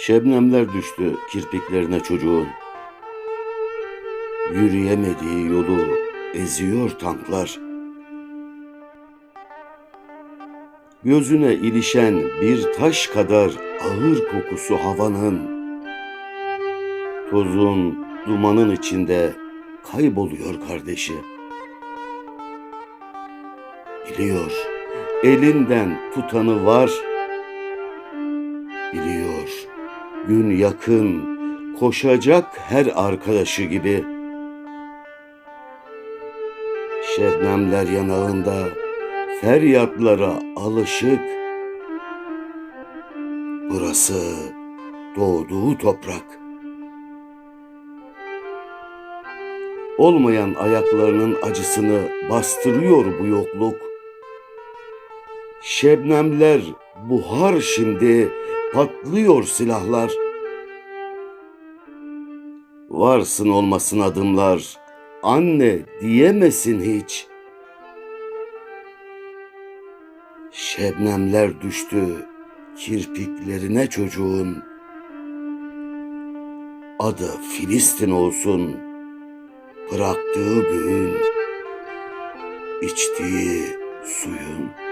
Şebnemler düştü kirpiklerine çocuğun. Yürüyemediği yolu eziyor tanklar. Gözüne ilişen bir taş kadar ağır kokusu havanın. Tozun, dumanın içinde kayboluyor kardeşi. Biliyor, elinden tutanı var. Gün yakın, koşacak her arkadaşı gibi. Şebnemler yanağında, feryatlara alışık. Burası doğduğu toprak. Olmayan ayaklarının acısını bastırıyor bu yokluk. Şebnemler buhar şimdi, patlıyor silahlar. Varsın olmasın adımlar, anne diyemesin hiç. Şebnemler düştü kirpiklerine çocuğun. Adı Filistin olsun, bıraktığı göğün, içtiği suyun.